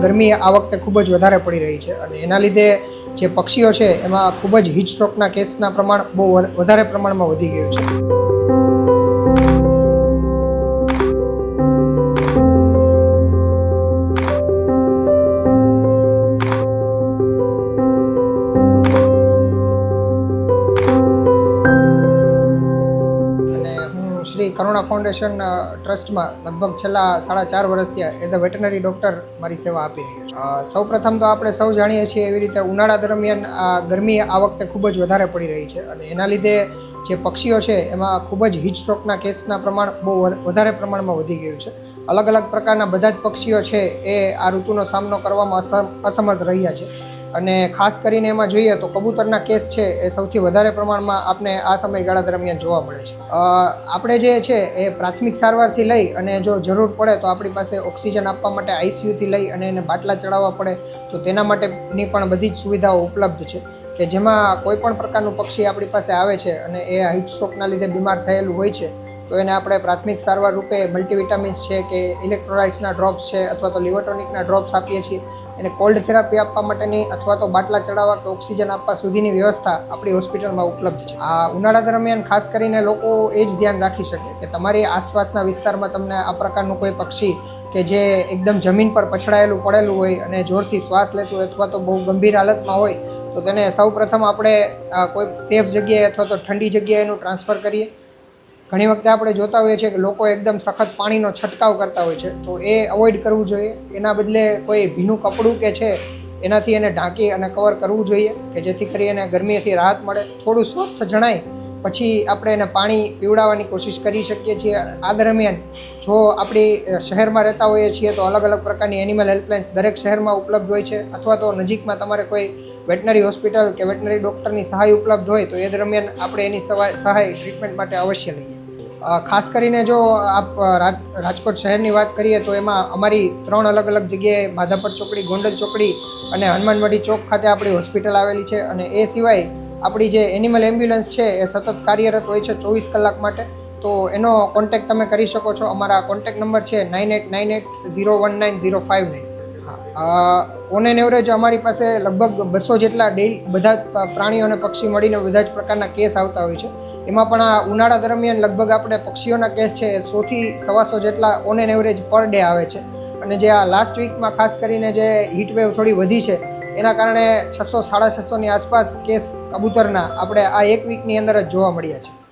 ગરમી આ વખતે ખૂબ જ વધારે પડી રહી છે અને એના લીધે જે પક્ષીઓ છે, એમાં ખૂબ જ હીટ સ્ટ્રોકના કેસના પ્રમાણ બહુ વધારે પ્રમાણમાં વધી ગયું છે. કરુણા ફાઉન્ડેશન ટ્રસ્ટમાં લગભગ છેલ્લા સાડા ચાર વર્ષથી એઝ અ વેટનરી ડૉક્ટર મારી સેવા આપી રહ્યો છું. અ, સૌ પ્રથમ તો આપણે સૌ જાણીએ છીએ એવી રીતે ઉનાળા દરમિયાન આ ગરમી આ વખતે ખૂબ જ વધારે પડી રહી છે અને એના લીધે જે પક્ષીઓ છે એમાં ખૂબ જ હીટ સ્ટ્રોકના કેસના પ્રમાણ બહુ વધારે પ્રમાણમાં વધી ગયું છે. અલગ અલગ પ્રકારના બધા જ પક્ષીઓ છે એ આ ઋતુનો સામનો કરવામાં અસમર્થ રહ્યા છે. અને ખાસ કરીને એમાં જોઈએ તો કબૂતરના કેસ છે એ સૌથી વધારે પ્રમાણમાં આપણે આ સમયગાળા દરમિયાન જોવા મળે છે. આપણે જે છે એ પ્રાથમિક સારવારથી લઈ અને જો જરૂર પડે તો આપણી પાસે ઓક્સિજન આપવા માટે આઈસીયુથી લઈ અને એને બાટલા ચડાવવા પડે તો તેના માટેની પણ બધી જ સુવિધાઓ ઉપલબ્ધ છે કે જેમાં કોઈ પણ પ્રકારનું પક્ષી આપણી પાસે આવે છે અને એ હાઇટ સ્ટ્રોકના લીધે બીમાર થયેલું હોય છે તો એને આપણે પ્રાથમિક સારવાર રૂપે મલ્ટીવિટામિન્સ છે કે ઇલેક્ટ્રોલાઇટ્સના ડ્રોપ્સ છે અથવા તો લિવરટોનિકના ડ્રોપ્સ આપીએ છીએ એને કોલ્ડ થેરાપી આપવા માટેની અથવા તો બાટલા ચડાવવા કે ઓક્સિજન આપવા સુધીની વ્યવસ્થા આપણી હોસ્પિટલમાં ઉપલબ્ધ છે. આ ઉનાળા દરમિયાન ખાસ કરીને લોકો એ જ ધ્યાન રાખી શકે કે તમારી આસપાસના વિસ્તારમાં તમને આ પ્રકારનું કોઈ પક્ષી કે જે એકદમ જમીન પર પછડાયેલું પડેલું હોય અને જોરથી શ્વાસ લેતું હોય અથવા તો બહુ ગંભીર હાલતમાં હોય, તો તેને સૌ પ્રથમ આપણે કોઈ સેફ જગ્યાએ અથવા તો ઠંડી જગ્યાએ એનું ટ્રાન્સફર કરીએ. ઘણી વખતે આપણે જોતા હોઈએ છીએ કે લોકો એકદમ સખત પાણીનો છંટકાવ કરતા હોય છે. તો એ અવોઇડ કરવું જોઈએ. એના બદલે કોઈ ભીનું કપડું કે છે, એનાથી એને ઢાંકી અને કવર કરવું જોઈએ કે જેથી કરી એને ગરમીથી રાહત મળે. થોડું સ્વસ્થ જણાય, પછી આપણે એને પાણી પીવડાવવાની કોશિશ કરી શકીએ છીએ. આ દરમિયાન જો આપણી શહેરમાં રહેતા હોઈએ છીએ તો અલગ અલગ પ્રકારની એનિમલ હેલ્પલાઇન્સ દરેક શહેરમાં ઉપલબ્ધ હોય છે. અથવા તો નજીકમાં તમારે કોઈ વેટનરી હોસ્પિટલ કે વેટનરી ડૉક્ટરની સહાય ઉપલબ્ધ હોય તો એ દરમિયાન આપણે એની સહાય ટ્રીટમેન્ટ માટે અવશ્ય લઈએ. ખાસ કરીને જો આપ રાજ, રાજકોટ શહેરની વાત કરીએ તો એમાં અમારી ત્રણ અલગ અલગ જગ્યાએ માધાપર ચોકડી, ગોંડલ ચોકડી અને હનુમાનવાડી ચોક ખાતે આપણી હોસ્પિટલ આવેલી છે અને એ સિવાય આપણી જે એનિમલ એમ્બ્યુલન્સ છે એ સતત કાર્યરત હોય છે ચોવીસ કલાક માટે. તો એનો કોન્ટેક્ટ તમે કરી શકો છો. અમારા કોન્ટેક્ટ નંબર છે nine eight nine eight zero one nine zero five nine on an average અમારી પાસે લગભગ બસો જેટલા ડેઇલી બધા જ પ્રાણીઓ અને પક્ષી મળીને બધા જ પ્રકારના કેસ આવતા હોય છે. એમાં પણ આ ઉનાળા દરમિયાન લગભગ આપણે પક્ષીઓના કેસ છે સોથી સવાસો જેટલા on an average per day આવે છે. અને જે આ લાસ્ટ વીકમાં ખાસ કરીને જે હીટવેવ થોડી વધી છે, એના કારણે છસો, સાડા છસોની આસપાસ કેસ કબૂતરના આપણે આ એક વીકની અંદર જ જોવા મળ્યા છે.